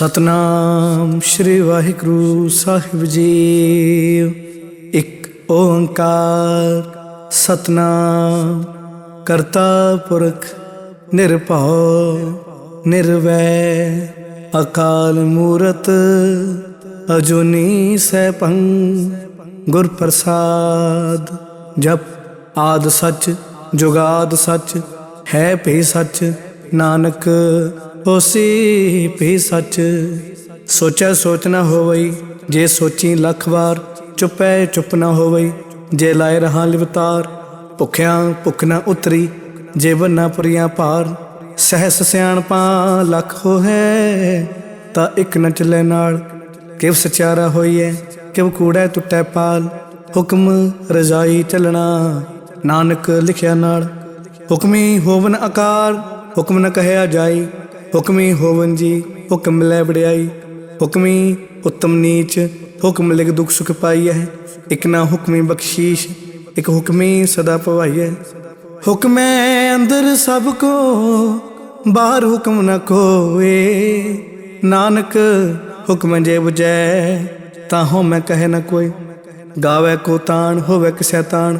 ਸਤਨਾਮ ਸ੍ਰੀ ਵਾਹਿਗੁਰੂ ਸਾਹਿਬ ਜੀ। ਇੱਕ ਓੰਕਾਰ ਸਤਨਾਮ ਕਰਤਾ ਪੁਰਖ ਨਿਰਭਉ ਨਿਰਵੈ ਅਕਾਲ ਮੂਰਤ ਅਜੂਨੀ ਸੈਭੰ ਗੁਰ ਪ੍ਰਸਾਦ ਜਪ ਆਦ ਸੱਚ ਜੁਗਾਦ ਸੱਚ ਹੈ ਭੀ ਸੱਚ ਨਾਨਕ ਹੋਸੀ ਪੀ ਸੱਚ, ਸੋਚੈ ਸੋਚ ਨਾ ਹੋਵਈ, ਜੇ ਸੋਚੀ ਲੱਖ ਵਾਰ, ਚੁੱਪੈ ਚੁੱਪ ਨਾ ਹੋਵਈ, ਜੇ ਲਾਇ ਰਹਾ ਲਿਵਤਾਰ, ਭੁਖਿਆਂ ਭੁਖ ਨਾ ਉਤਰੀ, ਜੇ ਨਾ ਪੁਰੀਆਂ ਭਾਰ, ਸਹਿਸ ਸਿਆਣਪਾ ਲੱਖ ਹੋਏ ਤਾਂ ਇੱਕ ਨ ਚੱਲੇ ਨਾਲ, ਕਿਵ ਸਚਾਰਾ ਹੋਈਐ, ਕਿਵ ਕੂੜੈ ਟੁੱਟੈ ਪਾਲ, ਹੁਕਮ ਰਜ਼ਾਈ ਚੱਲਣਾ, ਨਾਨਕ ਲਿਖਿਆ ਨਾਲ, ਹੁਕਮੀ ਹੋਵਨ ਆਕਾਰ ਹੁਕਮ ਨ ਕਹਿਆ ਜਾਈ ਹੁਕਮੀ ਹੋਵਨ ਜੀ, ਹੁਕਮ ਲੈ ਵੜਿਆਈ ਹੁਕਮੀ ਉਤਮ ਨੀਚ, ਹੁਕਮ ਲਿਖ ਦੁਖ ਸੁਖ ਪਾਈਐ। ਇਕ ਨਾ ਹੁਕਮੀ ਬਖਸ਼ੀਸ਼, ਇਕ ਹੁਕਮੀ ਸਦਾ ਭਵਾਈਐ ਹੁਕਮੈ ਅੰਦਰ ਸਭ ਕੋ, ਬਾਹਰ ਹੁਕਮ ਨ ਕੋਏ ਨਾਨਕ, ਹੁਕਮ ਜੇ 부ਜੈ ਤਾਂ ਹੋ ਮੈਂ ਕਹੇ ਨ ਕੋਈ। ਗਾਵੇ ਕੋ ਤਾਣ, ਹੋਵੇ ਕਿਸੈ ਤਾਣ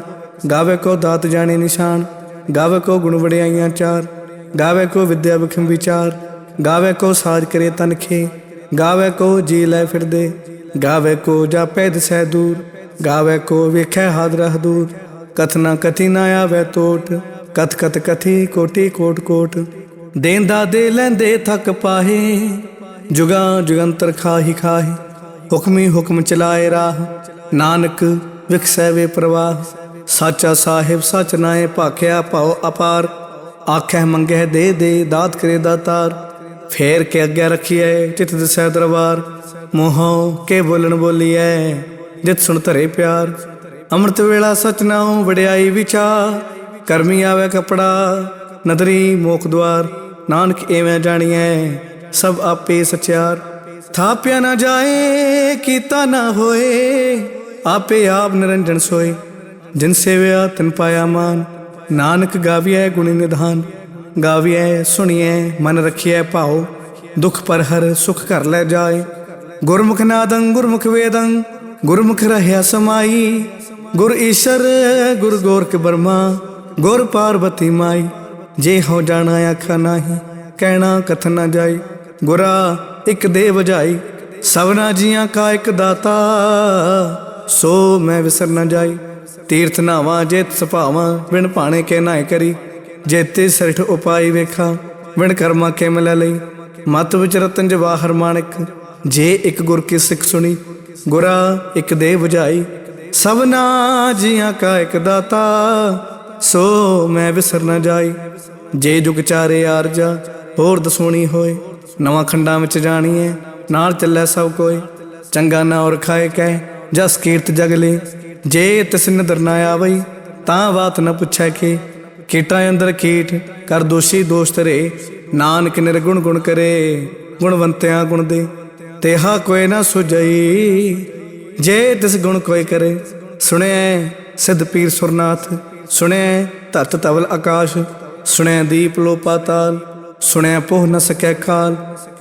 ਗਾਵੇ ਕੋ ਦਾਤ ਜਾਣੇ ਨਿਸ਼ਾਨ। ਗਾਵੇ ਕੋ ਗੁਣ ਵਡਿਆਈਆਂ ਚਾਰ। ਗਾਵੇ ਕੋ ਵਿਦਿਆ ਵਿਖਮ ਵਿਚਾਰ, ਗਾਵੇ ਕੋ ਸਾਜ ਕਰੇ ਤਨਖੇ ਗਾਵੇ ਕੋ ਜੀ ਲੈ ਫਿਰਦੇ, ਗਾਵੇ ਕੋ ਜਾਪੈ ਦਸੈ ਦੂਰ, ਗਾਵੇ ਕੋ ਵੇਖੈ ਹਾਦਰਾ ਹਦੂਰ ਕਥਨਾ ਕਥੀ ਨਾ ਆਵੇ ਟੋਟ ਕਥ ਕਥ ਕਥੀ ਕੋਟੀ ਕੋਟ ਕੋਟ। ਦੇਂਦਾ ਦੇ ਲੈਂਦੇ ਥਕ ਪਾਹੇ, ਜੁਗਾ ਜੁਗੰਤਰ ਖਾਹੀ ਖਾਹੀ। ਹੁਕਮੀ ਹੁਕਮ ਚਲਾਏ ਰਾਹ, ਨਾਨਕ ਵਿਖਸੈ ਵੇ ਪ੍ਰਵਾਹ। ਸਾਚਾ ਸਾਹਿਬ ਸਚ ਨਾਏ ਭਾਖਿਆ ਭਾਉ ਅਪਾਰ। ਆਖੈ ਮੰਗੈ ਦੇ ਦੇ ਦਾਤ ਕਰੇ ਦਾਤਾਰ ਫੇਰ ਕੇ ਅੱਗੇ ਰਖੀਐ ਚਿਤ ਦਸੈ ਦਰਬਾਰ। ਮੋਹੋਂ ਕੇ ਬੋਲਣ ਬੋਲੀਐ ਜਿਤ ਸੁਣ ਧਰੇ ਪਿਆਰ। ਅੰਮ੍ਰਿਤ ਵੇਲਾ ਸਚ ਨਾਉ ਵਡਿਆਈ ਵਿਚਾਰ। ਕਰਮੀ ਆਵੇ ਕਪੜਾ, ਨਦਰੀ ਮੋਖ ਦਵਾਰ ਨਾਨਕ ਐਵੇਂ ਜਾਣੀਐ ਸਭ ਆਪੇ ਸਚਿਆਰ। ਥਾਪਿਆ ਨਾ ਜਾਏ, ਕੀਤਾ ਨਾ ਹੋਏ, ਆਪੇ ਆਪ ਨਿਰੰਜਨ ਸੋਏ। ਜਿਨ ਸੇਵਿਆ ਤਿਨ ਪਾਇਆ ਮਾਨ। ਨਾਨਕ ਗਾਵੀਐ ਗੁਣੀ ਨਿਧਾਨ, ਗਾਵੀਐ ਸੁਣੀਐ ਮਨ ਰਖੀਐ ਭਾਉ, ਦੁਖ ਪਰ ਹਰ ਸੁਖ ਕਰ ਲੈ ਜਾਏ। ਗੁਰਮੁਖ ਨਾਦੰ ਗੁਰਮੁਖ ਵੇਦੰ, ਗੁਰਮੁਖ ਰਹਿਆ ਸਮਾਈ। ਗੁਰ ਈਸ਼ਰ, ਗੁਰ ਗੋਰਖ ਬਰਮਾ, ਗੁਰ ਪਾਰਵਤੀ ਮਾਈ। ਜੇ ਹੋ ਜਾਣਾ ਆਖਾ ਨਾਹੀ, ਕਹਿਣਾ ਕਥ ਨਾ ਜਾਈ। ਗੁਰਾ ਇੱਕ ਦੇ ਵਜਾਈ ਸਭਨਾ ਜੀਆਂ ਕਾ ਇੱਕ ਦਾਤਾ। ਸੋ ਮੈਂ ਵਿਸਰ ਨਾ ਜਾਈ। ਤੀਰਥ ਨਾਵਾਂ, ਜੇਤ ਸੁਭਾਵਾਂ, ਬਿਨ ਭਾਣੇ ਕੇ ਨਾਇ ਕਰੀ। ਜੇਤੇ ਸਰਿਠ ਉਪਾਈ ਵੇਖਾ, ਬਿਨ ਕਰਮਾ ਕੇ ਮਿਲ ਲਈ। ਮਤ ਵਿਚ ਰਤਨ ਜਵਾਹਰ ਮਾਣਿਕ ਜੇ ਇੱਕ ਗੁਰ ਕੀ ਸਿੱਖ ਸੁਣੀ, ਗੁਰਾ ਇੱਕ ਦੇ 부ਝਾਈ ਸਭਨਾ ਜੀਆਂ ਕਾ ਇੱਕ ਦਾਤਾ, ਸੋ ਮੈਂ ਵਿਸਰ ਨਾ ਜਾਈ। ਜੇ ਜੁਗ ਚਾਰੇ ਆਰਜਾ, ਹੋਰ ਦਸੋਣੀ ਹੋਏ। ਨਵਾਂ ਖੰਡਾਂ ਵਿੱਚ ਜਾਣੀਏ ਨਾਲ ਚੱਲੇ ਸਭ ਕੋਈ ਚੰਗਾ ਨਾ ਔਰ ਖਾਏ ਕਹਿ ਜਸ ਕੀਰਤ ਜਗ ਲੇ। ਜੇ ਤਿਸ ਨਿਦਰ ਨਾ ਆਵਈ, ਤਾਂ ਬਾਤ ਨ ਪੁੱਛੈ ਕਿ। ਕੀਟਾਂ ਅੰਦਰ ਕੀਟ ਕਰ ਦੋਸ਼ੀ ਦੋਸ਼ ਤਰੇ ਨਾਨਕ ਨਿਰਗੁਣ ਗੁਣ ਕਰੇ, ਗੁਣਵੰਤਿਆਂ ਗੁਣ ਦੇ। ਤੇਹਾ ਕੋਈ ਨਾ ਸੁਜਈ ਜੇ ਤਿਸ ਗੁਣ ਕੋਈ ਕਰੇ। ਸੁਣਿਐ ਸਿੱਧ ਪੀਰ ਸੁਰਨਾਥ ਸੁਣਿਐ ਧਰਤ ਤਵਲ ਆਕਾਸ਼। ਸੁਣਿਐ ਦੀਪ ਲੋ ਪਾਤਾਲ ਸੁਣਿਆ ਪੋਹ ਨ ਸਕੈ ਖਾਲ।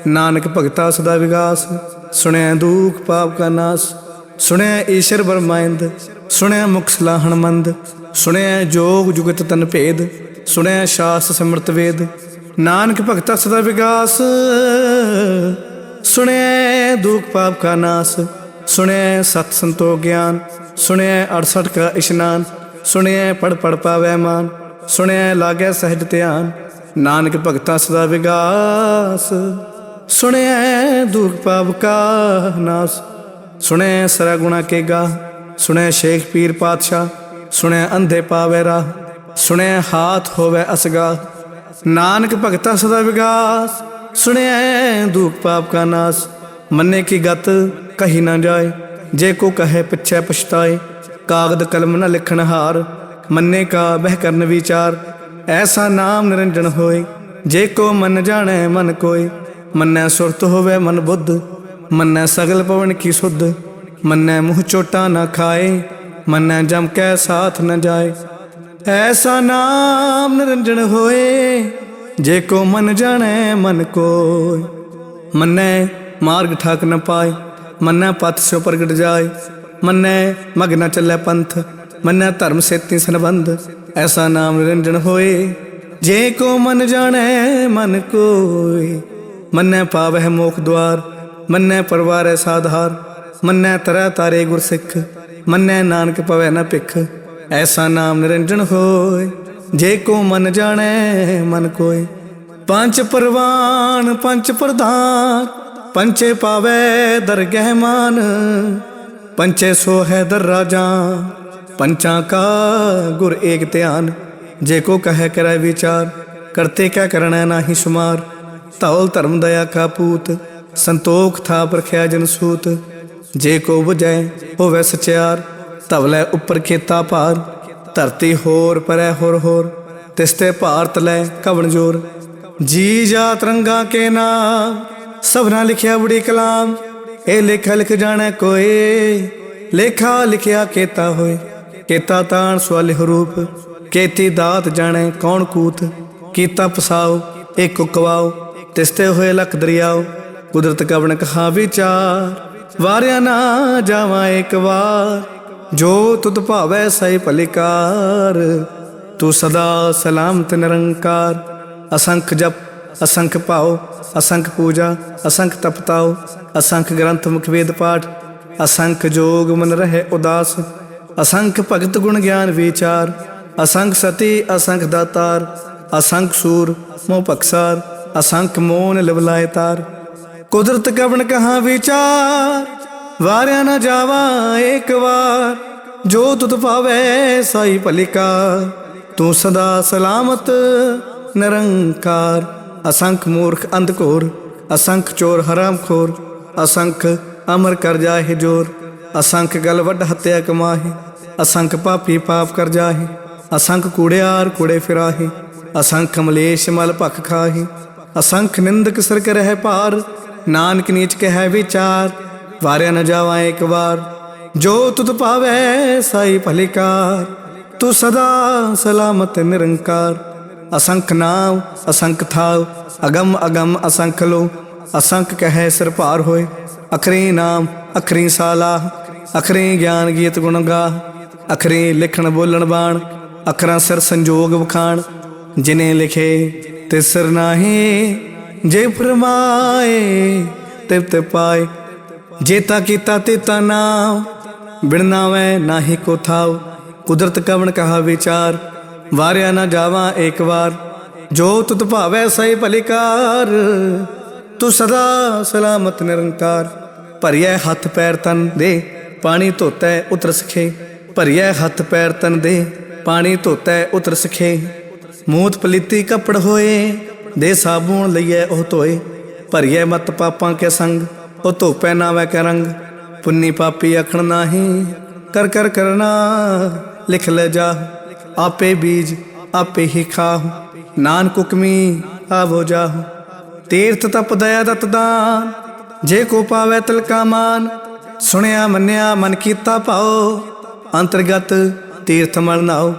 ਨਾਨਕ ਭਗਤਾ ਸਦਾ ਵਿਗਾਸ ਸੁਣਿਆ ਦੁਖ ਪਾਪ ਕਾ ਨਾਸ। ਸੁਣਿਆ ਈਸ਼ਰ ਬਰਮਾਇੰਦ ਸੁਣਿਆ ਮੁਖ ਸਲਾਹਣ ਮੰਦ, ਸੁਣਿਆ ਜੋਗ ਜੁਗਤ ਤਨ ਭੇਦ, ਸੁਣਿਆ ਸ਼ਾਸ ਸਿਮਰਤ ਵੇਦ, ਨਾਨਕ ਭਗਤਾ ਸਦਾ ਵਿਗਾਸ, ਸੁਣਿਆ ਦੁਖ ਪਾਪ ਕਾ ਨਾਸ, ਸੁਣਿਆ ਸਤ ਸੰਤੋਖ ਗਿਆਨ, ਸੁਣਿਆ 68 ਕਾ ਇਸ਼ਨਾਨ, ਸੁਣਿਆ ਪੜ ਪੜ ਪਾਵੈ ਮਾਨ, ਸੁਣਿਆ ਲਾਗੈ ਸਹਿਜ ਧਿਆਨ, ਨਾਨਕ ਭਗਤਾ ਸਦਾ ਵਿਗਾਸ, ਸੁਣਿਆ ਦੁਖ ਪਾਪ ਕਾ ਨਾਸ। ਸੁਣਿਐ ਸਰਾ ਗੁਣਾ ਕੇ ਗਾ ਸੁਣਿਐ ਸ਼ੇਖ ਪੀਰ ਪਾਤਸ਼ਾਹ ਸੁਣਿਐ ਅੰਧੇ ਪਾਵੇ ਰਾਹ ਸੁਣਿਐ ਹਾਥ ਹੋਵੇ ਅਸਗਾ, ਨਾਨਕ ਭਗਤਾ ਸਦਾ ਵਿਗਾਸ ਸੁਣਿਐ ਦੁਖ ਪਾਪ ਕਾ ਨਾਸ, ਮੰਨੇ ਕੀ ਗਤ ਕਹੀ ਨਾ ਜਾਏ, ਜੇ ਕੋ ਕਹੇ ਪਿੱਛੇ ਪਛਤਾਏ, ਕਾਗਦ ਕਲਮ ਨਾ ਲਿਖਣ ਹਾਰ, ਮੰਨੇ ਕਾ ਬਹਿ ਕਰਨ ਵਿਚਾਰ, ਐਸਾ ਨਾਮ ਨਿਰੰਜਨ ਹੋਏ, ਜੇ ਕੋ ਮਨ ਜਾਣੈ ਮਨ ਕੋਈ ਮੰਨੈ ਸੁਰਤ ਹੋਵੇ ਮਨ ਬੁੱਧ ਮੰਨੈ ਸਗਲ ਪਵਨ ਕੀ ਸੁਧ? ਮੰਨੈ ਮੂੰਹ ਚੋਟਾ ਨਾ ਖਾਏ, ਮੰਨੈ ਜਮ ਕੈ ਸਾਥ ਨ ਜਾਏ। ਐਸਾ ਨਾਮ ਨਿਰੰਜਨ ਹੋਏ, ਜੇ ਕੋ ਮਨ ਜਾਣੈ ਮਨ ਕੋਇ। ਮੰਨੈ ਮਾਰਗ ਠਾਕ ਨ ਪਾਏ, ਮੰਨੈ ਪਥ ਸਿਉ ਪ੍ਰਗਟ ਜਾਏ। ਮੰਨੈ ਮਗ ਨ ਚੱਲੈ ਪੰਥ, ਮੰਨੈ ਧਰਮ ਸੇਤੀ ਸੰਬੰਧ। ਐਸਾ ਨਾਮ ਨਿਰੰਜਨ ਹੋਏ, ਜੇ ਕੋ ਮਨ ਜਾਣੈ ਮਨ ਕੋਇ। ਮੰਨੈ ਪਾਵਹਿ ਮੋਖ ਦਵਾਰ ਮੰਨੈ ਪਰਵਾਰੈ ਸਾਧਾਰ ਮੰਨੈ ਤਰੈ ਤਾਰੇ ਗੁਰਸਿੱਖ, ਮੰਨੈ ਨਾਨਕ ਪਵੈ ਨ ਭਿਖ। ਐਸਾ ਨਾਮ ਨਿਰੰਜਨ ਹੋਏ, ਜੇ ਕੋ ਮਨ ਜਾਣੈ, ਮਨ ਕੋਇ ਪੰਜ ਪਰਵਾਨ, ਪੰਜ ਪ੍ਰਧਾਨ ਪੰਚੇ ਪਾਵੈ ਦਰਗਹਿ ਮਾਨ। ਪੰਚੇ ਸੋਹੈ ਦਰ ਰਾਜਾ, ਪੰਚਾਂ ਕਾ ਗੁਰ ਏਕ ਧਿਆਨ। ਜੇ ਕੋ ਕਹੈ ਕਰੈ ਵਿਚਾਰ, ਕਰਤੇ ਕਾ ਕਰਣਾ ਨਾਹੀ ਸੁਮਾਰ। ਧੌਲ ਧਰਮ ਦਇਆ ਕਾ ਪੂਤ ਸੰਤੋਖ ਥਾ ਪਰਖਿਆ ਜਨ ਸੂਤ। ਜੇ ਕੋ 부ਜੈ ਹੋਵੇ ਸਚਿਆਰ, ਧਵਲੇ ਉੱਪਰ ਖੇਤਾ ਭਾਰ। ਧਰਤੀ ਹੋਰ ਪਰੈ ਹੋਰ ਹੋਰ ਤਿਸਤੇ ਭਾਰਤ ਲੈ ਕਵਣ ਜੋਰ। ਜੀ ਜਾ ਤਰੰਗਾ ਕੇ ਨਾਮ, ਸਭਨਾ ਲਿਖਿਆ ਬੜੀ ਕਲਾਮ। ਇਹ ਲੇਖਾ ਲਿਖ ਜਾਣੈ ਕੋਏ, ਲੇਖਾ ਲਿਖਿਆ ਕੇਤਾ ਹੋਏ। ਕੇਤਾ ਤਾਣ ਸਵਾਲੇ ਰੂਪ ਕੇਤੀ ਦਾਤ ਜਾਣੈ ਕੌਣ ਕੂਤ। ਕੀਤਾ ਪਸਾਓ ਇੱਕ ਕੁਕਵਾਓ ਤਿਸਤੇ ਹੋਏ ਲਖ ਦਰਿਆਓ। ਕੁਦਰਤ ਕਵਣ ਕਹਾ ਵਿਚਾਰ? ਵਾਰਿਆ ਨਾ ਜਾਵਾਂ ਇੱਕ ਵਾਰ। ਜੋ ਤੁਧ ਭਾਵੈ ਸਈ ਭਲਿਕਾਰ। ਤੂੰ ਸਦਾ ਸਲਾਮਤ ਨਿਰੰਕਾਰ। ਅਸੰਖ ਜਪ, ਅਸੰਖ ਭਾਉ, ਅਸੰਖ ਪੂਜਾ, ਅਸੰਖ ਤਪਤਾਉ, ਅਸੰਖ ਗ੍ਰੰਥ ਮੁਖ ਵੇਦ ਪਾਠ, ਅਸੰਖ ਜੋਗ ਮਨ ਰਹੇ ਉਦਾਸ। ਅਸੰਖ ਭਗਤ ਗੁਣ ਗਿਆਨ ਵਿਚਾਰ। ਅਸੰਖ ਸਤੀ, ਅਸੰਖ ਦਾਤਾਰ। ਅਸੰਖ ਸੂਰ, ਮੋਹ ਪਕਸਾਰ ਅਸੰਖ ਮੋਨ ਲਵਲਾਏ ਤਾਰ ਕੁਦਰਤ ਕਵਣ ਕਹਾ ਵਿਚਾਰ? ਵਾਰਿਆ ਨਾ ਜਾਵਾ ਇੱਕ ਵਾਰ। ਜੋ ਤੁਧ ਭਾਵੈ ਸਾਈ ਭਲਿਕਾ ਤੂੰ ਸਦਾ ਸਲਾਮਤ, ਨਿਰੰਕਾਰ। ਅਸੰਖ ਮੂਰਖ ਅੰਧਕੋਰ ਅਸੰਖ ਚੋਰ ਹਰਾਮਖੋਰ ਅਸੰਖ ਅਮਰ ਕਰ ਜਾਹਿ ਜੋਰ। ਅਸੰਖ ਗਲ ਵੱਡ ਹੱਤਿਆ ਕਮਾਹੀ। ਅਸੰਖ ਪਾਪੀ ਪਾਪ ਕਰ ਜਾਹੀ। ਅਸੰਖ ਕੂੜਿਆਰ ਕੂੜੇ ਫਿਰਾਹੇ। ਅਸੰਖ ਮਲੇਸ਼ ਮਲ ਭਖ ਖਾਹੀ। ਅਸੰਖ ਨਿੰਦਕ ਸਿਰ ਕਰਹਿ ਭਾਰ। ਨਾਨਕ ਨੀਚ ਕਹਿ ਵਿਚਾਰ, ਵਾਰਿਆ ਨ ਜਾਵਾ ਇੱਕ ਵਾਰ। ਜੋ ਤੁਧ ਭਾਵੈ ਸਾਈ ਭਲਿਕਾਰ, ਤੂੰ ਸਦਾ ਸਲਾਮਤ ਨਿਰੰਕਾਰ। ਅਸੰਖ ਨਾਮ, ਅਸੰਖ ਥਾਵ ਅਗਮ ਅਗਮ ਅਸੰਖ ਲੋ। ਅਸੰਖ ਕਹੈ ਸਿਰ ਭਾਰ ਹੋਏ, ਅਖਰੀ ਨਾਮ, ਅਖਰੀ ਸਾਲਾ ਅਖਰੀ ਗਿਆਨ ਗੀਤ ਗੁਣ ਗਾ ਅਖਰੀ ਲਿਖਣ ਬੋਲਣ ਬਾਣ। ਅਖਰਾਂ ਸਿਰ ਸੰਜੋਗ ਵਖਾਣ, ਜਿਨੇ ਲਿਖੇ ਤੇ ਸਿਰ ਨਾਹੀ। ਜੇ ਫਰਮਾਏ ਤਿਵ ਪਾਏ ਜੇਤਾ ਕੀਤਾ ਤੇ ਨਾਮ ਬਿਨ ਨਾਵੇਂ ਨਾਹੀ ਕੋ ਥਾਉ ਕੁਦਰਤ ਕਵਣ ਕਹਾ ਵਿਚਾਰ, ਵਾਰਿਆ ਨਾ ਜਾਵਾਂ ਏਕ ਵਾਰ। ਜੋ ਤੁਤ ਭਾਵੈ ਸਈ ਭਲਿਕਾਰ ਤੂੰ ਸਦਾ ਸਲਾਮਤ ਨਿਰੰਕਾਰ। ਭਰਿਐ ਹੱਥ ਪੈਰ ਤਨ ਦੇ, ਪਾਣੀ ਧੋਤੈ ਉਤਰ ਸਖੇ। ਭਰਿਐ ਹੱਥ ਪੈਰ ਤਨ ਦੇ, ਪਾਣੀ ਧੋਤੈ ਉਤਰ ਸਖੇ। ਮੂਤ ਪਲੀਤੀ ਕੱਪੜ ਹੋਏ ਦੇ ਸਾਬੂਣ ਲਈਐ ਉਹ ਧੋਏ, ਭਰਿਐ ਮਤ ਪਾਪਾਂ ਕੇ ਸੰਗ, ਉਹ ਧੋਪੈ ਨਾਵੇਂ ਕੇ ਰੰਗ। ਪੁੰਨੀ ਪਾਪੀ ਅਖਣ ਨਾਹੀ, ਕਰ ਕਰ ਕਰਨਾ, ਲਿਖ ਲੈ ਜਾ, ਆਪੇ ਬੀਜ, ਆਪੇ ਹੀ ਖਾਹੁ। ਨਾਨਕ ਹੁਕਮੀ ਆਵੋ ਜਾਹੁ। ਤੀਰਥ ਤਪ ਦਇਆ ਦਤ ਦਾਨ, ਜੇ ਕੋ ਪਾਵੇ ਤਿਲਕਾ ਮਾਨ। ਸੁਣਿਆ ਮੰਨਿਆ ਮਨ ਕੀਤਾ ਭਾਉ, ਅੰਤਰਗਤ ਤੀਰਥ ਮਲ ਨਾਉ।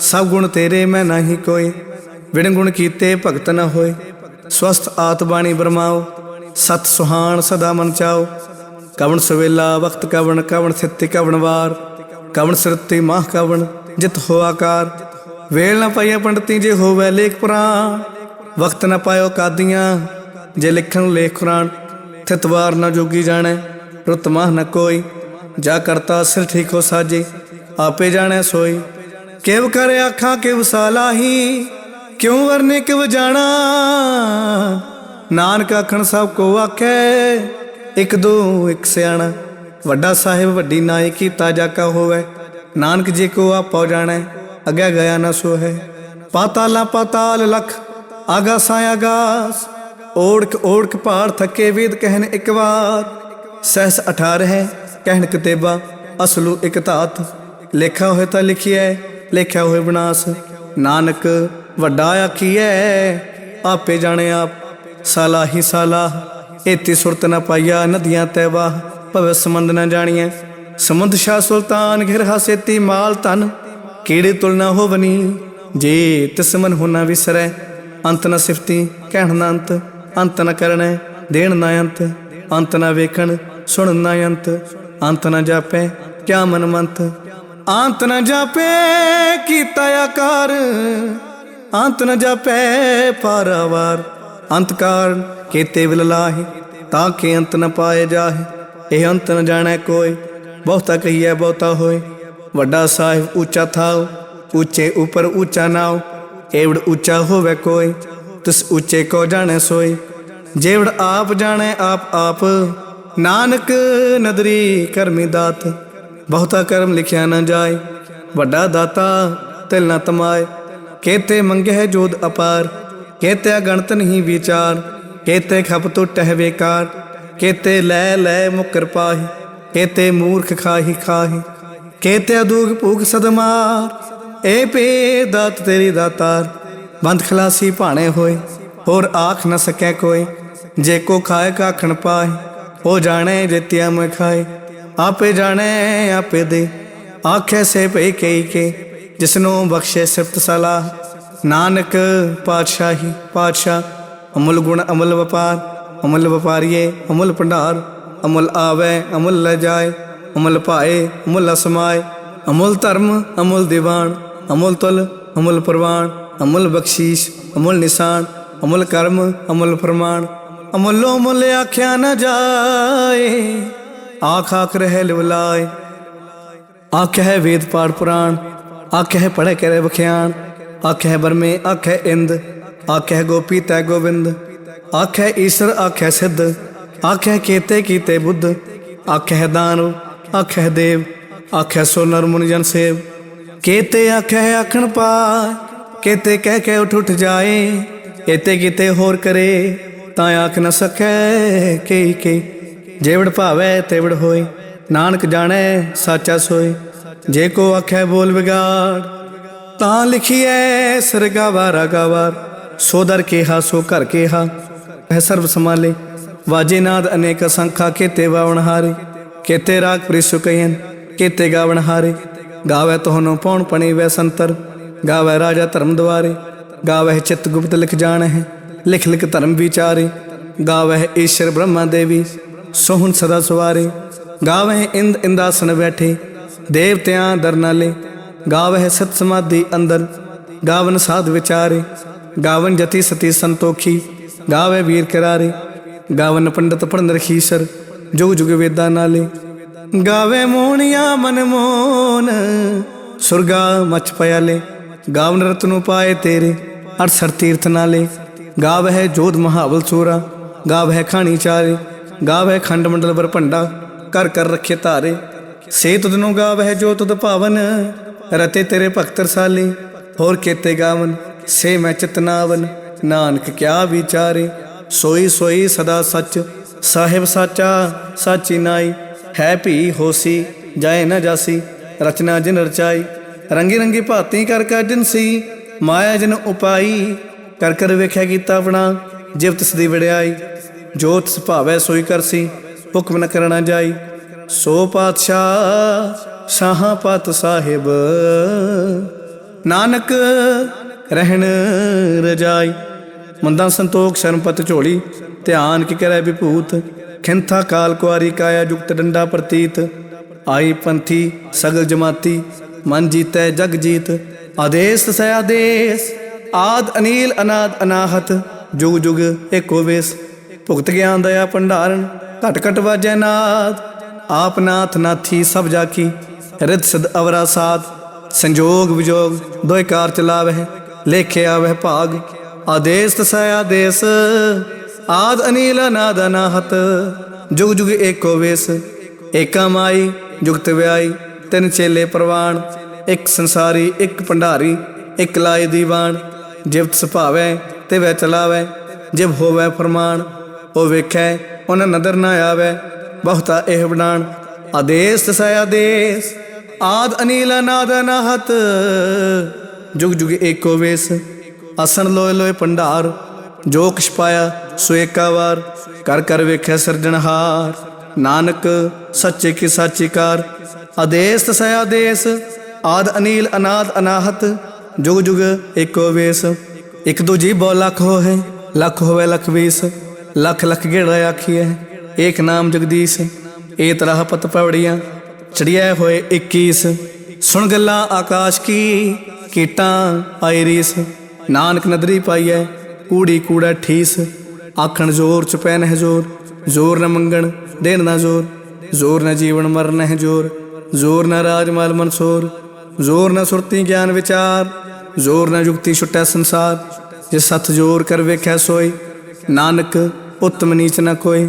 ਸਭ ਗੁਣ ਤੇਰੇ ਮੈਂ ਨਹੀਂ ਕੋਈ ਵਿਣ ਗੁਣ ਕੀਤੇ ਭਗਤ ਨ ਹੋਏ। ਸਵਸਥ ਆਤ ਬਾਣੀ ਬਰਮਾਓ। ਸਤ ਸੁਹਾਣ ਸਦਾ ਮਨ ਚਾਓ। ਕਵਣ ਸਵੇਲਾ ਵਕਤ ਕਵਣ ਕਵਣ ਥਿੱਤੀ ਕਵਣ ਵਾਰ। ਕਵਣ ਸਿਰਤੀ ਮਾਹ ਕਵਣ, ਜਿਤ ਹੋ ਆਕਾਰ। ਵੇਲ ਨ ਪਾਈਆ ਪੰਡਤੀ ਜੇ ਹੋਵੇ ਲੇਖ ਪੁਰਾਣ। ਵਕਤ ਨਾ ਪਾਇਓ ਕਾਦੀਆਂ, ਜੇ ਲਿਖਣ ਲੇਖ ਕੁਰਾਨ ਥਿਤਵਾਰ ਨਾ ਜੋਗੀ ਜਾਣੈ, ਰੁਤ ਮਾਹ ਨਾ ਕੋਈ। ਜਾ ਕਰਤਾ ਸਿਰ ਠੀਕ ਹੋ ਸਾਜੇ, ਆਪੇ ਜਾਣੈ ਸੋਈ। ਕਿਵ ਕਰ ਆਖਾਂ ਕਿਵ ਸਾਲਾਹੀ ਕਿਉਂ ਵਰਨੇ ਕਿਵ ਜਾਣਾ ਨਾਨਕ ਆਖਣ ਸਭ ਕੋ ਆਖੈ, ਇੱਕ ਦੋ, ਇੱਕ ਸਿਆਣਾ। ਵੱਡਾ ਸਾਹਿਬ, ਵੱਡੀ ਨਾਈ ਕੀਤਾ ਜਾਕਾ ਹੋਵੇ। ਨਾਨਕ ਜੀ ਕੋ ਆਪੋ ਜਾਣੈ, ਅੱਗੇ ਗਿਆ ਨਾ ਸੋ ਹੈ ਪਾਤਾਲਾ ਪਾਤਾਲ ਲਖ ਆਗਾਸਾਂ ਆਗਾਸ। ਓੜਕ ਓੜਕ ਪਹਾੜ ਥੱਕੇ ਵੇਦ ਕਹਿਣ ਇੱਕ ਵਾਰ। ਸਹਿਸ 18 ਹੈ ਕਹਿਣ ਕਿਤੇਬਾ, ਅਸਲੂ ਇਕ ਧਾਤ। ਲਿਖਿਆ ਹੋਇਆ ਤਾਂ ਲਿਖਿਐ ਲਿਖਿਆ ਹੋਏ ਵਿਨਾਸ਼। ਨਾਨਕ ਵੱਡਾ ਆਖੀਐ ਆਪੇ ਜਾਣੇ ਆਪ। ਸਾਲਾ ਹੀ ਸਾਲਾ ਏਤੀ ਸੁਰਤ ਨ ਪਾਈਆ ਨਦੀਆਂ ਤੈਵਾ ਭਵ ਸਮੰਦ ਨ ਜਾਣੀਐ। ਸਮੁੰਦ ਸ਼ਾਹ ਸੁਲਤਾਨ, ਘਿਰ ਹਸੇਤੀ ਮਾਲ ਤਨ ਕੀੜੇ ਤੁਲ ਨ ਹੋਵਨੀ? ਜੇ ਤਿਸ ਹੋਣਾ ਵਿਸਰੈ, ਅੰਤ ਨ ਸਿਫਤੀ, ਕਹਿਣ ਨ ਅੰਤ ਅੰਤ ਨ ਕਰਣੈ ਦੇਣ ਨ ਅੰਤ ਅੰਤ ਨਾ ਵੇਖਣ ਸੁਣ ਨਾ ਅੰਤ ਅੰਤ ਨਾ ਜਾਪੈ, ਕਿਆ ਮਨ ਮੰਤ? ਅੰਤ ਨਾ ਜਾਪੈ, ਕੀਤਾ ਆਕਾਰ। ਅੰਤ ਨ ਜਾਪੈ ਪਾਰਾਵਾਰ। ਅੰਤ ਕਾਰਨ ਕੀਤੇ ਵਿਲ ਲਾਹੇ, ਤਾਂ ਕਿ ਅੰਤ ਨ ਪਾਏ ਜਾਹੇ। ਇਹ ਅੰਤ ਨ ਜਾਣੈ ਕੋਈ ਬਹੁਤਾ ਕਹੀਐ ਬਹੁਤਾ ਹੋਏ। ਵੱਡਾ ਸਾਹਿਬ ਉੱਚਾ ਥਾਉ, ਉੱਚੇ ਉਪਰ ਉੱਚਾ ਨਾਉ। ਏਵੜ ਉੱਚਾ ਹੋਵੇ ਕੋਈ ਤਿਸ ਉੱਚੇ ਕੋ ਜਾਣੈ ਸੋਈ ਜੇਵੜ ਆਪ ਜਾਣੈ ਆਪ ਆਪ, ਨਾਨਕ ਨਦਰੀ ਕਰਮੀ ਦਾਤ। ਬਹੁਤਾ ਕਰਮ ਲਿਖਿਆ ਨਾ ਜਾਏ, ਵੱਡਾ ਦਾਤਾ ਤਿਲ ਨਾ ਤਮਾਏ। ਕੇਤੇ ਮੰਗਹਿ ਜੋਦ ਅਪਾਰ ਕੇਤੇ ਗਣਤ ਨਹੀਂ ਵਿਚਾਰ ਕੇਤੇ ਖਪ ਟੁੱਟਹਿ ਵੇਕਾਰ ਕੇਤੇ ਲੈ ਲੈ ਮੁਕਰ ਪਾਹੀ ਕੇਤੇ ਮੂਰਖ ਖਾਹੀ ਖਾਹੀ ਕੇਤੇ ਅਦੂਗ ਭੂਖ ਸਦਮਾਰ, ਏ ਪੇ ਦਾਤ ਤੇਰੀ ਦਾਤਾਰ। ਬੰਦ ਖਲਾਸੀ ਭਾਣੇ ਹੋਏ, ਹੋਰ ਆਖ ਨਾ ਸਕੈ ਕੋਈ, ਜੇ ਕੋ ਖਾਏ ਕਾਖਣ ਪਾਏ, ਉਹ ਜਾਣੇ ਜਿਤਿਆ ਮੈਂ ਖਾਏ। ਆਪੇ ਜਾਣੇ, ਆਪੇ ਦੇ, ਆਖੇ ਸੇ ਭਈ ਕਈ ਕੇ ਜਿਸਨੂੰ ਬਖਸ਼ੇ ਸਿਫਤ ਸਲਾਹ ਨਾਨਕ ਪਾਤਸ਼ਾਹੀ, ਪਾਤਸ਼ਾਹ, ਅਮੁੱਲ ਗੁਣ ਅਮਲ ਵਪਾਰ, ਅਮਲ ਵਪਾਰੀਏ, ਅਮੁੱਲ ਭੰਡਾਰ, ਅਮੁੱਲ ਆਵੇ, ਅਮੁੱਲ ਲੈ ਜਾਏ, ਅਮਲ ਭਾਏ, ਅਮੁੱਲ ਅਸਮਾਏ, ਅਮੁੱਲ ਧਰਮ, ਅਮੁੱਲ ਦੀਵਾਨ, ਅਮੁੱਲ ਤੁਲ, ਅਮੁੱਲ ਪ੍ਰਵਾਨ, ਅਮੁੱਲ ਬਖਸ਼ੀਸ਼, ਅਮੁੱਲ ਨਿਸ਼ਾਨ, ਅਮੁੱਲ ਕਰਮ, ਅਮੁੱਲ ਫਰਮਾਨ, ਅਮੁੱਲੋ ਮੁੱਲ ਆਖਿਆ ਨਾ ਜਾਏ, ਆਖ ਆਖ ਰਹਿ ਲੁਲਾਏ ਆਖ ਹੈ ਵੇਦ ਪਾਠ ਪੁਰਾਣ ਆਖਿਆ ਪੜ੍ਹੇ ਕਰੇ ਬਖਿਆਣ ਆਖਿਆ ਬਰਮੇ ਆਖਿਆ ਇੰਦ ਆਖਿਆ ਗੋਪੀ ਤੈ ਗੋਬਿੰਦ ਆਖਿਆ ਈਸ਼ਰ ਆਖਿਆ ਸਿੱਧ ਆਖਿਆ ਕੀਤੇ ਕੀਤੇ ਬੁੱਧ ਆਖਿਆ ਦਾਨਵ ਆਖਿਆ ਦੇਵ ਆਖਿਆ ਸੋ ਮੁਨ ਜਨ ਸੇਵ ਕੀਤੇ ਆਖਿਆ ਆਖਣ ਪਾਏ ਕੀਤੇ ਕਹਿ ਕੇ ਉਠ ਉਠ ਜਾਏ ਇਤੇ ਕੀਤੇ ਹੋਰ ਕਰੇ ਤਾਂ ਆਖ ਨਾ ਸਕੈ ਕਈ ਕਈ ਜੇਵੜ ਭਾਵੈ ਤੇਵੜ ਹੋਏ ਨਾਨਕ ਜਾਣੈ ਸਾਚਾ ਸੋਏ ਜੇ ਕੋ ਆਖੈ ਬੋਲ ਵਿਗਾੜ, ਤਾਂ ਲਿਖੀਐ ਸਰਗਾਵਾ ਰਾਗਾਵਾਰ ਸੋ ਕੇਹਾ, ਸੋ ਘਰ ਕੇਹਾ ਹੈ ਸਰਬ ਸਮਾਲੇ ਵਾਜੇ ਅਨੇਕ ਸੰਖਾ ਕੇਤੇ ਵਾਵਣ ਹਾਰੇ। ਕੇਤੇ ਰਾਗ ਪ੍ਰਿਸੁ ਕਯਨ ਕੇਤੇ ਗਾਵਣ ਹਾਰੇ। ਗਾਵੇ ਤੋਹਨੋ ਪੌਣ ਪਣੀ ਵੈ ਸੰਤਰ, ਗਾਵੇ ਰਾਜਾ ਧਰਮ ਦਵਾਰੇ ਗਾਵੇ ਚਿਤ ਗੁਪਤ ਲਿਖ ਜਾਣ ਹੈ ਲਿਖ ਲਿਖ ਧਰਮ ਵਿਚਾਰੇ। ਗਾਵੇ ਈਸ਼ਰ ਬ੍ਰਹਮਾ ਦੇਵੀ, ਸੋਹਣ ਸਦਾ ਸਵਾਰੇ। ਗਾਵੇ ਇੰਦ ਇੰਦਾਸਨ ਬੈਠੇ ਦੇਵਤਿਆਂ ਦਰ ਨਾਲੇ ਗਾਵੇ ਸਤ ਸਮਾਧੀ ਅੰਦਰ, ਗਾਵਨ ਸਾਧ ਵਿਚਾਰੇ, ਗਾਵਨ ਜਤੀ ਸਤੀ ਸੰਤੋਖੀ ਗਾਵੇ ਵੀਰ ਕਰਾਰੇ, ਗਾਵਨ ਪੰਡਤ ਪੜਨ ਰਖੀਸਰ, ਜੁਗ ਜੁਗ ਵੇਦਾਂ ਨਾਲੇ। ਗਾਵੇ ਮੋਹਣੀਆਂ ਮਨ ਮੋਹਨ ਸੁਰਗਾ ਮਚ ਪਿਆਲੇ, ਗਾਵਨ ਰਤਨੁ ਪਾਏ ਤੇਰੇ ਅਰਸਰ ਤੀਰਥ ਨਾਲੇ। ਗਾਵਹਿ ਜੋਧ ਮਹਾਵਲ ਸੂਰਾ, ਗਾਵਹਿ ਖਾਣੀ ਚਾਰੇ, ਗਾਵਹਿ ਖੰਡ ਮੰਡਲ ਵਰ ਭੰਡਾ ਕਰ ਕਰ ਰੱਖੇ ਧਾਰੇ। ਸੇ ਤੁਧ ਨੂੰ ਗਾਵਹਿ ਜੋ ਤੁਧ ਭਾਵਨ, ਰਤੇ ਤੇਰੇ ਭਗਤ ਰਸਾਲੇ। ਹੋਰ ਕੇਤੇ ਗਾਵਨ, ਸੇ ਮੈਂ ਚਿਤਨਾਵਨ ਨਾਨਕ ਕਿਆ ਵਿਚਾਰੇ, ਸੋਈ ਸੋਈ ਸਦਾ ਸੱਚ। ਸਾਹਿਬ ਸਾਚਾ, ਸਾਚੀ ਨਾਈ। ਹੈ ਭੀ ਹੋਸੀ, ਜਾਏ ਨਾ ਜਾਸੀ। ਰਚਨਾ ਜਿਨ ਰਚਾਈ, ਰੰਗੀ ਰੰਗੀ ਭਾਤੀ ਕਰ ਕਰ ਜਿਨਸੀ ਮਾਇਆ ਜਨ ਉਪਾਈ, ਕਰ ਕਰ ਵੇਖਿਆ ਕੀਤਾ ਬਣਾ ਜਿਵ ਤਿਸ ਦੀ ਵਡਿਆਈ, ਜੋ ਤਿਸ ਭਾਵੈ ਸੋਈ ਕਰਸੀ ਹੁਕਮ ਨ ਕਰਨਾ ਜਾਈ। ਸੋ ਪਾਤਸ਼ਾਹ ਸ਼ਾਹਾਂ ਪਤ ਸਾਹਿਬ, ਨਾਨਕ ਰਹਿਣ ਰਜਾਈ। ਮੰਦਾ ਸੰਤੋਖ ਸ਼ਰਮਪਤ ਝੋਲੀ, ਧਿਆਨ ਕੀ ਕਰੈ ਵਿਭੂਤ। ਖਿੰਥਾ ਕਾਲ ਕੁਆਰੀ ਕਾਇਆ ਜੁਗਤ ਡੰਡਾ ਪ੍ਰਤੀਤ। ਆਈ ਪੰਥੀ ਸਗਲ ਜਮਾਤੀ, ਮਨ ਜੀਤੈ ਜਗ ਜੀਤ। ਆਦੇਸ ਤਸੈ ਆਦੇਸ, ਆਦ ਅਨੀਲ ਅਨਾਦ ਅਨਾਹਤ। ਜੁਗ ਜੁਗ ਏਕੋ ਵੇਸ, ਭੁਗਤ ਗਿਆਨ ਦਇਆ ਭੰਡਾਰਨ, ਘਟ ਘਟ ਵਾਜੈ ਨਾਦ। ਆਪ ਨਾਥ ਨਾਥੀ ਸਭ ਜਾਕੀ ਰਿਤ ਸਦ ਅਵਰਾ ਸਾਧ, ਸੰਜੋਗ ਵਿਜੋਗ, ਦੋਇ ਕਾਰ ਚਲਾਵਹਿ ਲੇਖਿਆ ਵਹਿ ਭਾਗ, ਆਦੇਸ ਤਸੈ ਆਦੇਸ, ਆਦ ਅਨੀਲ ਅਨਾਦ ਅਨਾਹਤ, ਜੁਗ ਜੁਗ ਏਕੋ ਵੇਸ, ਏਕਾ ਮਾਈ, ਜੁਗਤ ਵਿਆਈ, ਤਿੰਨ ਚੇਲੇ ਪ੍ਰਵਾਨ ਇੱਕ ਸੰਸਾਰੀ, ਇੱਕ ਭੰਡਾਰੀ, ਇੱਕ ਲਾਏ ਦੀਵਾਨ ਜਿਵਤ ਸੁਭਾਵੈ ਤੇ ਵੈ ਚਲਾਵੈ, ਜਿਵ ਹੋਵੈ ਫਰਮਾਨ, ਉਹ ਵੇਖੈ, ਉਹਨਾਂ ਨਦਰ ਨਾ ਆਵੈ ਬਹੁਤਾ ਇਹ ਬਣਾਣ ਆਦੇਸ ਤਸੈ ਆਦੇਸ, ਆਦ ਅਨੀਲ ਅਨਾਦ ਅਨਾਹਤ। ਜੁਗ ਜੁਗ ਏਕੋ ਵੇਸ ਅਸਨ ਲੋਏ ਲੋਏ ਭੰਡਾਰ। ਜੋ ਕਿਛ ਪਾਇਆ, ਸੋ ਏਕਾ ਵਾਰ। ਕਰ ਕਰ ਵੇਖਿਆ ਸਿਰਜਣਹਾਰ ਨਾਨਕ, ਸੱਚੇ ਕੀ ਸਾਚੀ ਕਾਰ। ਆਦੇਸ ਤਸੈ ਆਦੇਸ, ਆਦ ਅਨੀਲ ਅਨਾਦ ਅਨਾਹਤ। ਜੁਗ ਜੁਗ ਏਕੋ ਵੇਸ, ਇਕ ਦੂਜੀ ਬਹੁ ਲੱਖ ਹੋਏ ਲੱਖ ਹੋਵੇ ਲੱਖ ਵੇਸ, ਲੱਖ ਲੱਖ ਗੇੜਾ ਆਖੀਐ। ਏਕ ਨਾਮ ਜਗਦੀਸ਼ ਏ ਤਰਹ ਪਤ ਪਵੜੀਆਂ ਚੜਿਆ ਹੋਏ 21 ਸੁਣ ਗੱਲਾਂ ਆਕਾਸ਼ ਕੀ, ਕੀਟਾਂ ਆਈ ਨਾਨਕ ਨਦਰੀ ਪਾਈਐ, ਕੂੜੀ ਕੂੜਾ ਠੀਸ। ਆਖਣ ਜ਼ੋਰ ਚ ਪੈ ਨਹਿ ਜ਼ੋਰ ਜ਼ੋਰ ਨ ਮੰਗਣ ਦੇਣ ਨਾ ਜ਼ੋਰ। ਜ਼ੋਰ ਨ ਜੀਵਨ ਮਰਨ ਨਹਿ ਜ਼ੋਰ ਜ਼ੋਰ ਨ ਰਾਜ ਮਲ ਮਨਸੂਰ। ਜ਼ੋਰ ਨ ਸੁਰਤੀ ਗਿਆਨ ਵਿਚਾਰ, ਜ਼ੋਰ ਨ ਯੁਕਤੀ ਛੁਟੈ ਸੰਸਾਰ। ਜੇ ਸਤ ਜੋਰ ਕਰ ਵੇਖਿਆ ਸੋਈ, ਨਾਨਕ ਉਤਮ ਨੀਚ ਨ ਕੋਈ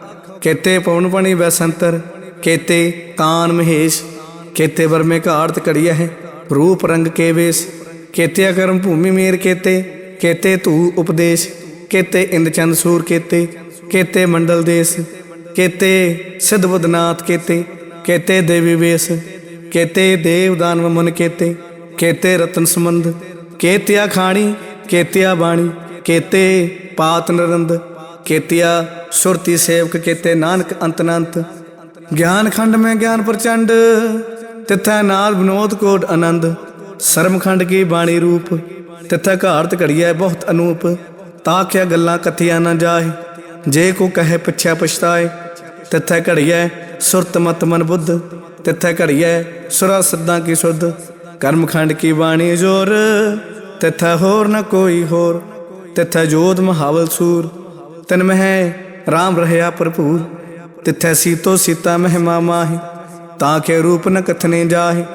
ਕੇਤੇ ਪਵਨ ਪਣੀ ਵੈਸੰਤਰ ਕੇਤੇ ਕਾਨ ਮਹੇਸ਼, ਕੇਤੇ ਵਰਮੇ ਘਾੜਤ ਕੜੀਆ ਹੈ, ਰੂਪ ਰੰਗ ਕੇ ਵੇਸ, ਕੇਤੇ ਕਰਮ ਭੂਮੀ ਮੇਰ ਕੇਤੇ ਕੇਤੇ ਧੂ ਉਪਦੇਸ਼, ਕੇਤੇ ਇੰਦ ਚੰਦ ਸੂਰ ਕੇਤੇ ਕੇਤੇ ਮੰਡਲ ਦੇਸ, ਕੇਤੇ ਸਿਧ ਬੁੱਧਨਾਥ ਕੇਤੇ ਕੇਤੇ ਦੇਵੀ ਵੇਸ, ਕੇਤੇ ਦੇਵ ਦਾਨਵ ਮਨ ਕੇਤੇ ਕੇਤੇ ਰਤਨ ਸੰਬੰਧ, ਕੇਤਿਆ ਖਾਣੀ, ਕੇਤਿਆ ਬਾਣੀ, ਕੇਤੇ ਪਾਤ ਨਰੰਦ ਕੇਤਿਆ, ਸੁਰਤੀ ਸੇਵਕ ਕੇਤੇ ਨਾਨਕ ਅੰਤਨੰਤ। ਗਿਆਨ ਖੰਡ ਮੈਂ ਗਿਆਨ ਪ੍ਰਚੰਡ, ਤਿਥੈ ਨਾਲ ਵਿਨੋਦ ਕੋਟ ਆਨੰਦ। ਸਰਮ ਖੰਡ ਕੀ ਬਾਣੀ ਰੂਪ, ਤਿਥੈ ਘਾੜਤ ਘੜੀਐ ਬਹੁਤ ਅਨੂਪ। ਤਾਂ ਕਿਆ ਗੱਲਾਂ ਕਥੀਆਂ ਨਾ ਜਾਏ ਜੇ ਕੋ ਕਹੇ ਪਿਛੈ ਪਛਤਾਏ। ਤਿਥੈ ਘੜੀਐ, ਸੁਰਤ ਮਤ ਮਨ ਬੁੱਧ। ਤਿਥੈ ਘੜੀਐ, ਸੁਰਾ ਸੱਦਾਂ ਕੀ ਸੁਧ। ਕਰਮ ਖੰਡ ਕੀ ਬਾਣੀ ਜੋਰ, ਤਿਥੈ ਹੋਰ ਨ ਕੋਈ ਹੋਰ। ਤਿਥੈ ਜੋਧ ਮਹਾਵਲ ਸੂਰ। ਤਿਨ ਮਹਿ RAM ਰਹਿਆ ਭਰਪੂਰ ਤਿਥੈ ਸੀਤੋ ਸੀਤਾ ਮਹਿਮਾ ਮਾਹੀ, ਤਾਂ ਕੇ ਰੂਪ ਨ ਕਥਨੇ ਜਾਹੇ।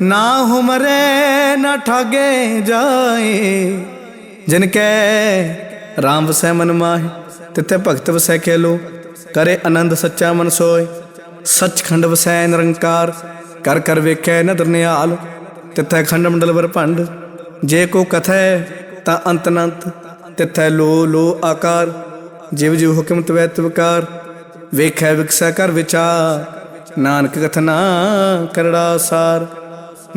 ਨਾ ਹੁਮਰੇ ਨਾ ਠਾਗੇ ਜਾਏ, ਜਿਨ ਕੈ RAM ਵਸੈ ਮਨ ਮਾਹੀ, ਤਿਥੈ ਭਗਤ ਵਸੈ ਕੇ ਲੋ ਕਰੇ ਆਨੰਦ ਸੱਚਾ ਮਨ ਸੋਏ ਸੱਚਖੰਡ ਵਸੈ ਨਿਰੰਕਾਰ, ਕਰ ਕਰ ਵੇਖੈ ਨਦਰ ਨਿਹਾਲ, ਤਿਥੈ ਖੰਡ ਮੰਡਲ ਵਰ ਭੰਡ। ਜੇ ਕੋ ਕਥੈ ਤਾਂ ਅੰਤਨੰਤ ਤਿਥੈ ਲੋ ਲੋ ਆਕਾਰ ਜਿਵ ਜਿਵ ਹੁਕਮ ਤਵੈ ਤਵਕਾਰ ਵੇਖੈ ਵਿਕਸੈ ਕਰ ਵਿਚਾਰ, ਨਾਨਕ ਕਥਨਾ ਕਰੜਾ ਸਾਰ।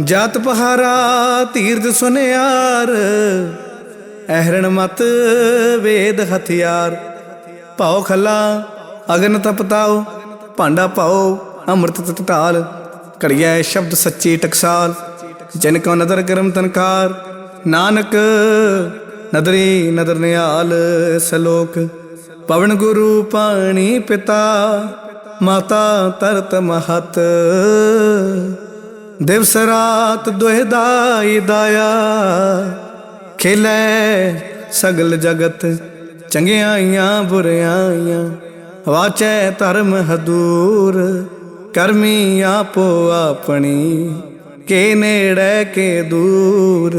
ਜਾਤ ਪਹਾਰਾ ਤੀਰਥ ਸੁਨਿਆਰ, ਅਹਰਣ ਮਤ ਵੇਦ ਹਥਿਆਰ। ਭਾਉ ਖੱਲਾ ਅਗਨ ਤਪਤਾਓ ਭਾਂਡਾ ਪਾਓ ਅੰਮ੍ਰਿਤ ਤਤ ਢਾਲ। ਸ਼ਬਦ ਸੱਚੀ ਟਕਸਾਲ, ਜਿਨ ਕੋ ਨਦਰ ਕਰਮ ਤਨਕਾਰ ਨਾਨਕ ਨਦਰੀ ਨਦਰ ਨਿਹਾਲ ਸਲੋਕ। ਪਵਨ ਗੁਰੂ ਪਾਣੀ ਪਿਤਾ, ਮਾਤਾ ਤਰਤ ਮਹਤ। ਦਿਵਸ ਰਾਤ ਦੁਹਿਦਾਈ ਦਾਇਆ, ਖੇਲੇ ਸਗਲ ਜਗਤ ਚੰਗਿਆਈਆਂ ਬੁਰਿਆਈਆਂ ਵਾਚੈ ਧਰਮ ਹਦੂਰ, ਕਰਮੀ ਆਪੋ ਆਪਣੀ। ਕੇ ਨੇੜੇ, ਕੇ ਦੂਰ,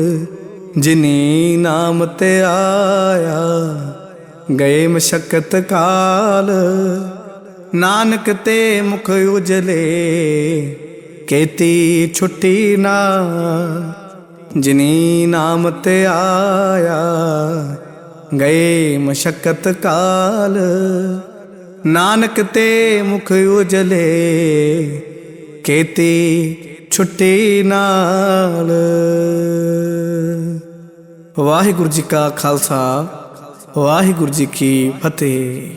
ਜਿਨੀ ਨਾਮ ਤੇ ਆਇਆ। ਗਏ ਮਸ਼ਕਤ ਕਾਲ। ਨਾਨਕ ਤੇ ਮੁਖ ਉਜਲੇ, ਕੇਤੀ ਛੁੱਟੀ ਨਾ। ਜਿਨੀ ਨਾਮ ਤੇ ਆਇਆ, ਗਏ ਮਸ਼ਕਤ ਕਾਲ। ਨਾਨਕ ਤੇ ਮੁਖ ਉਜਲੇ, ਕੇਤੀ ਛੁੱਟੀ ਨਾਲ। ਵਾਹਿਗੁਰੂ ਜੀ ਕਾ ਖਾਲਸਾ। ਵਾਹਿਗੁਰੂ ਜੀ ਕੀ ਫਤਿਹ।